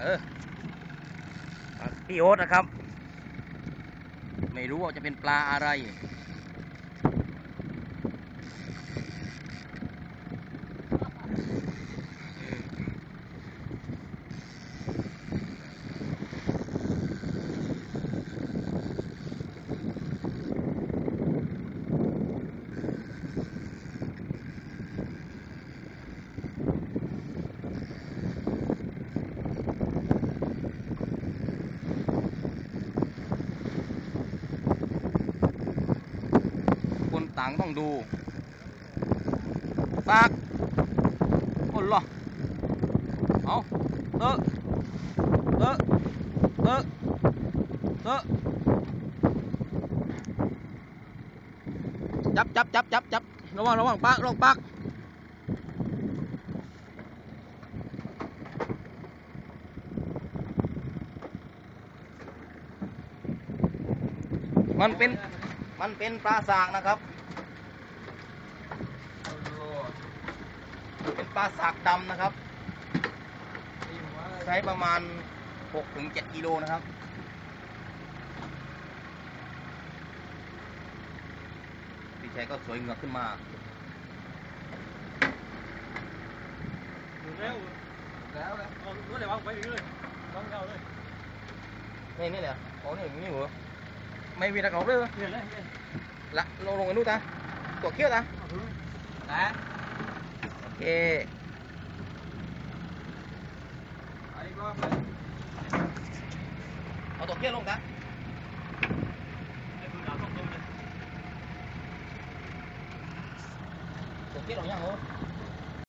เออพี่โอ๊ตนะครับ ไม่รู้ว่าจะเป็นปลาอะไร ต่างต้องดูปากคนหรอเอาเตอะเตอะเตอะเตอะจับจับจับจับจับระวังระวังปากระวังปากมันเป็น มันเป็นปลาสากนะครับ ป็นปลาสากดำนะครับใช้ประมาณ6ถึง7กิโลนะครับพี่ชัยก็สวยเหงือกขึ้นมาแล้วแล้วเลยเอารถเลยวางไปเลยวางเก่าเลยนี่นี่แหละโอ้นี่อย่างนี้เหรอไม่มีตะเขาเลยเปลี่ยนเลยเปลี่ยนละลงลงกันดูตาตัวเขี้ยวตานะ ok. Ai ở tổ kia luôn ta? Tổ kia rồi nha hô